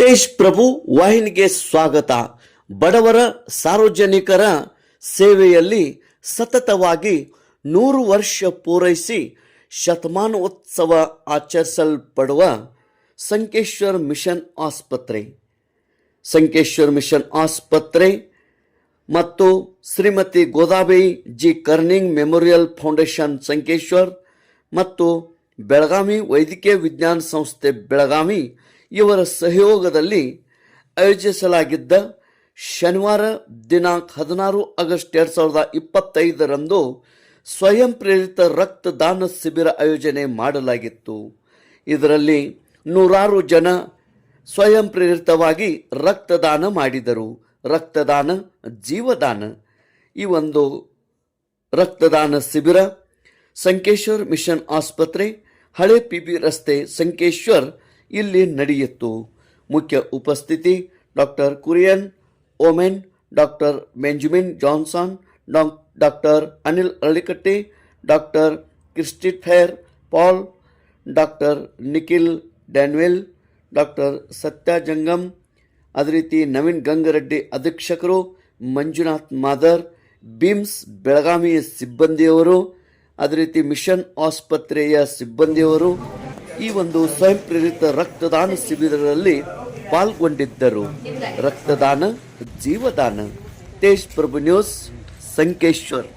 ತೇಜ್ ಪ್ರಭು ವಾಹಿನಿಗೆ ಸ್ವಾಗತ. ಬಡವರ ಸಾರ್ವಜನಿಕರ ಸೇವೆಯಲ್ಲಿ ಸತತವಾಗಿ ನೂರು ವರ್ಷ ಪೂರೈಸಿ ಶತಮಾನೋತ್ಸವ ಆಚರಿಸಲ್ಪಡುವ ಸಂಕೇಶ್ವರ್ ಮಿಷನ್ ಆಸ್ಪತ್ರೆ. ಸಂಕೇಶ್ವರ್ ಮಿಷನ್ ಆಸ್ಪತ್ರೆ ಮತ್ತು Shrimati Godabai G Karning memorial foundation Sankeshwar ಮತ್ತು ಬೆಳಗಾವಿ ವೈದ್ಯಕೀಯ ವಿಜ್ಞಾನ ಸಂಸ್ಥೆ ಬೆಳಗಾವಿ ಇವರ ಸಹಯೋಗದಲ್ಲಿ ಆಯೋಜಿಸಲಾಗಿದ್ದ ಶನಿವಾರ ದಿನಾಂಕ ಹದಿನಾರು ಆಗಸ್ಟ್ ಎರಡು ಸಾವಿರದ ಇಪ್ಪತ್ತೈದರಂದು ಸ್ವಯಂ ಪ್ರೇರಿತ ರಕ್ತದಾನ ಶಿಬಿರ ಆಯೋಜನೆ ಮಾಡಲಾಗಿತ್ತು. ಇದರಲ್ಲಿ ನೂರಾರು ಜನ ಸ್ವಯಂ ಪ್ರೇರಿತವಾಗಿ ರಕ್ತದಾನ ಮಾಡಿದರು. ರಕ್ತದಾನ, ಜೀವದಾನ. ಈ ಒಂದು ರಕ್ತದಾನ ಶಿಬಿರ ಸಂಕೇಶ್ವರ್ ಮಿಷನ್ ಆಸ್ಪತ್ರೆ, ಹಳೆ ಪಿ ಬಿ ರಸ್ತೆ ಸಂಕೇಶ್ವರ್ ಇಲ್ಲಿ ನಡೆಯಿತು. ಮುಖ್ಯ ಉಪಸ್ಥಿತಿ doctor Kurian Oommen doctor Benjamin Johnson doc doctor Anil Alikatti doctor Christopher Paul doctor Nikhil Danvel doctor Satya Jangam ಅದೇ ರೀತಿ ನವೀನ್ ಗಂಗರೆಡ್ಡಿ ಅಧೀಕ್ಷಕರು, ಮಂಜುನಾಥ್ ಮಾದರ್ ಬಿಮ್ಸ್ ಬೆಳಗಾವಿಯ ಸಿಬ್ಬಂದಿಯವರು ಅದೇ ರೀತಿ ಮಿಷನ್ ಆಸ್ಪತ್ರೆಯ ಸಿಬ್ಬಂದಿಯವರು ಈ ಒಂದು ಸ್ವಯಂ ಪ್ರೇರಿತ ರಕ್ತದಾನ ಶಿಬಿರದಲ್ಲಿ ಪಾಲ್ಗೊಂಡಿದ್ದರು. ರಕ್ತದಾನ, ಜೀವದಾನ. Tej Prabhu news, Sankeshwar.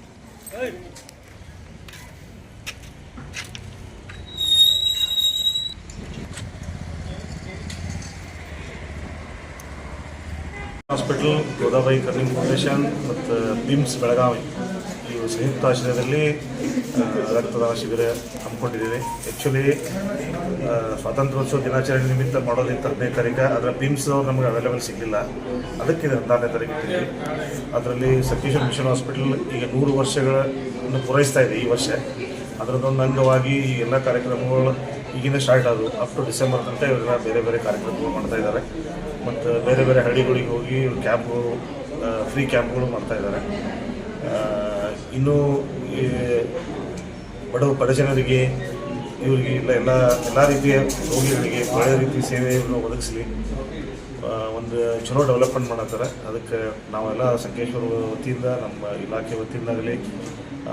Hospital Godabai Karning foundation ಮತ್ತು ಬಿಮ್ಸ್ ಬೆಳಗಾವಿ ಇವು ಸಂಯುಕ್ತ ಆಶ್ರಯದಲ್ಲಿ ರಕ್ತದಾನ ಶಿಬಿರ ಹಮ್ಮಿಕೊಂಡಿದ್ದೇವೆ. ಆ್ಯಕ್ಚುಲಿ ಸ್ವಾತಂತ್ರ್ಯೋತ್ಸವ ದಿನಾಚರಣೆ ನಿಮಿತ್ತ ಮಾಡೋದಿತ್ತು ಹದಿನೈದು ಅದರ ಬಿಮ್ಸ್ ನಮಗೆ ಅವೈಲೇಬಲ್ ಸಿಗಲಿಲ್ಲ. ಅದಕ್ಕೆ ಹದಿನಾರನೇ ತಾರೀಕು ಇಟ್ಟಿದ್ದೀವಿ ಅದರಲ್ಲಿ ಸತೀಶ ಮಿಷನ್ ಹಾಸ್ಪಿಟಲ್ ಈಗ ನೂರು ವರ್ಷಗಳನ್ನು ಪೂರೈಸ್ತಾ ಇದೆ ಈ ವರ್ಷ. ಅದರದೊಂದು ಅಂಗವಾಗಿ ಈ ಎಲ್ಲ ಕಾರ್ಯಕ್ರಮಗಳು ಈಗಿನ ಸ್ಟಾರ್ಟ್ ಆದವು. ಅಪ್ ಟು ಡಿಸೆಂಬರ್ ತನಕ ಇವರೆಲ್ಲ ಬೇರೆ ಬೇರೆ ಕಾರ್ಯಕ್ರಮಗಳು ಮಾಡ್ತಾ ಇದ್ದಾರೆ. ಮತ್ತು ಬೇರೆ ಬೇರೆ ಹಳ್ಳಿಗಳಿಗೆ ಹೋಗಿ ಕ್ಯಾಂಪ್ಗಳು ಫ್ರೀ ಕ್ಯಾಂಪ್ಗಳು ಮಾಡ್ತಾ ಇದ್ದಾರೆ. ಇನ್ನೂ ಬಡವ ಬಡ ಜನರಿಗೆ ಇವರಿಗೆ ಇಲ್ಲ ಎಲ್ಲ ಎಲ್ಲ ರೀತಿಯ ರೋಗಿಗಳಿಗೆ ಒಳ್ಳೆಯ ರೀತಿ ಸೇವೆಯನ್ನು ಒದಗಿಸಲಿ. ಒಂದು ಚಲೋ ಡೆವಲಪ್ಮೆಂಟ್ ಮಾಡತ್ತಾರೆ. ಅದಕ್ಕೆ ನಾವೆಲ್ಲ ಸಂಕೇಶ್ವರ ವತಿಯಿಂದ, ನಮ್ಮ ಇಲಾಖೆ ವತಿಯಿಂದಾಗಲಿ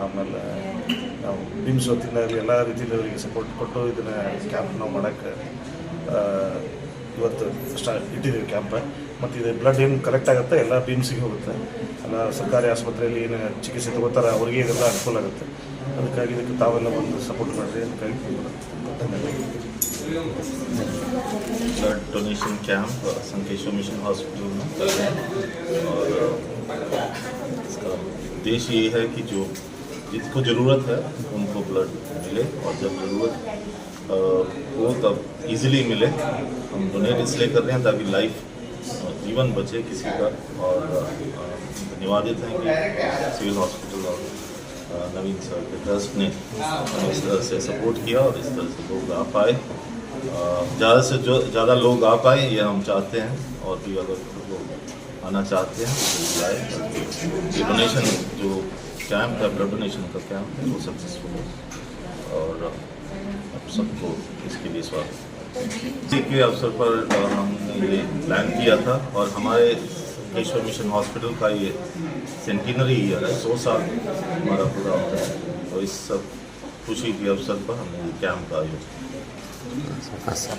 ಆಮೇಲೆ ನಾವು ಬಿಮ್ಸ್ ವತಿಯಿಂದಾಗಲಿ ಎಲ್ಲ ರೀತಿಯಲ್ಲಿ ಅವರಿಗೆ ಸಪೋರ್ಟ್ ಕೊಟ್ಟು ಇದನ್ನು ಕ್ಯಾಂಪ್ ನಾವು ಮಾಡೋಕ್ಕೆ ಇವತ್ತು ಸ್ಟಾ ಇಟ್ಟಿದ್ದೀವಿ ಕ್ಯಾಂಪ್ ಮತ್ತು ಇದು ಬ್ಲಡ್ ಏನು ಕಲೆಕ್ಟ್ ಆಗುತ್ತೆ ಎಲ್ಲ ಬೀಮ್ಸಿಗೆ ಹೋಗುತ್ತೆ ಎಲ್ಲ ಸರ್ಕಾರಿ ಆಸ್ಪತ್ರೆಯಲ್ಲಿ ಏನು ಚಿಕಿತ್ಸೆ ತಗೋತಾರೆ ಅವರಿಗೆ ಇದೆಲ್ಲ ಅನುಕೂಲ ಆಗುತ್ತೆ ಅದಕ್ಕಾಗಿ ಇದಕ್ಕೆ ತಾವೆಲ್ಲ ಒಂದು ಸಪೋರ್ಟ್ ಮಾಡಿರಿ ಅದಕ್ಕಾಗಿ ಧನ್ಯವಾದ blood donation camp Sankeshwar mission hospital में कर रहे हैं और इसका उद्देश्य ये है कि जो जिसको ज़रूरत है उनको ब्लड मिले और जब ज़रूरत हो तब इजीली मिले। हम डोनेट इसलिए कर रहे हैं ताकि लाइफ जीवन बचे किसी का और धन्यवादित हैं कि सिविल हॉस्पिटल और नवीन सर के ट्रस्ट ने हमें इस तरह से सपोर्ट किया और इस तरह से लोग आ पाए। ज़्यादा से जो, ज़्यादा लोग आ पाए, ये हम चाहते हैं और भी अगर लोग आना चाहते हैं तो आए डोनेशन जो कैंप है ब्लड डोनेशन का कैंप है, वो सक्सेसफुल है। और अब सबको इसके लिए स्वागत के अवसर पर हमने ये प्लान किया था और हमारे केशवर मिशन हॉस्पिटल का ये सेंटिनरी ईयर है सौ साल हमारा पूरा होता है तो इस सब खुशी के अवसर पर हमने ये कैंप का आयोजन किया।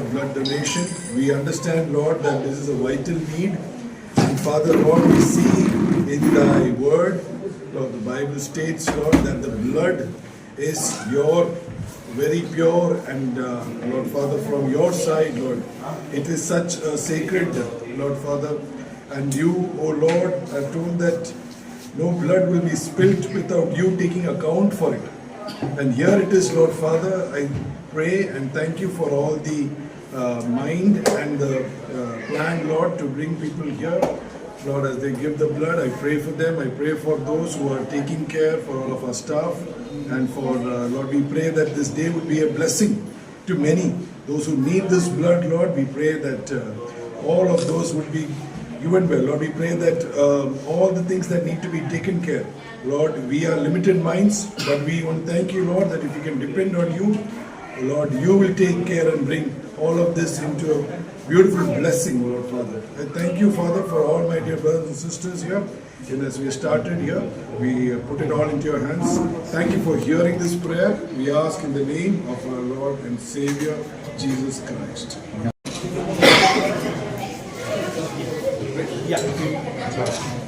blood donation. We understand, Lord, that this is a vital need. And Father, Lord, we see in thy word, Lord, the Bible states, Lord, that the blood is your very pure and uh, Lord Father from your side, Lord. It is such a sacred, Lord Father, and you, O Lord, have told that no blood will be spilt without you taking account for it. And here it is, Lord Father, I pray and thank you for all the uh, mind and the uh, plan, Lord, to bring people here. Lord, as they give the blood, I pray for them. I pray for those who are taking care, for all of our staff. And for, uh, Lord, we pray that this day would be a blessing to many. Those who need this blood, Lord, we pray that uh, all of those would be given well. Lord, we pray that um, all the things that need to be taken care. Lord, we are limited minds, but we want to thank you, Lord, that if we can depend on you, Lord, you will take care and bring all of this into a beautiful blessing, Lord Father. I thank you, Father, for all my dear brothers and sisters here. And as we started here, we uh, put it all into your hands. Thank you for hearing this prayer. We ask in the name of our Lord and Savior, Jesus Christ.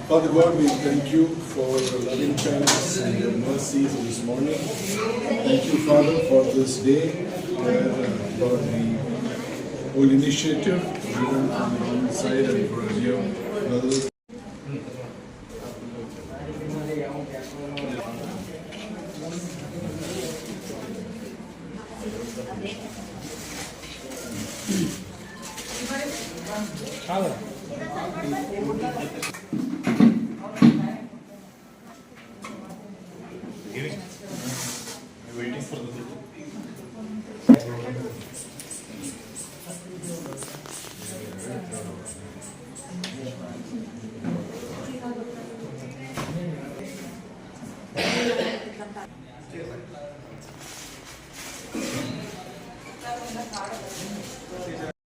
Father God, we thank you for your loving kindness and your mercies this morning. Thank you, Father, for this day where, uh, Lord, the whole initiative given on the one side and for your brothers. Hello.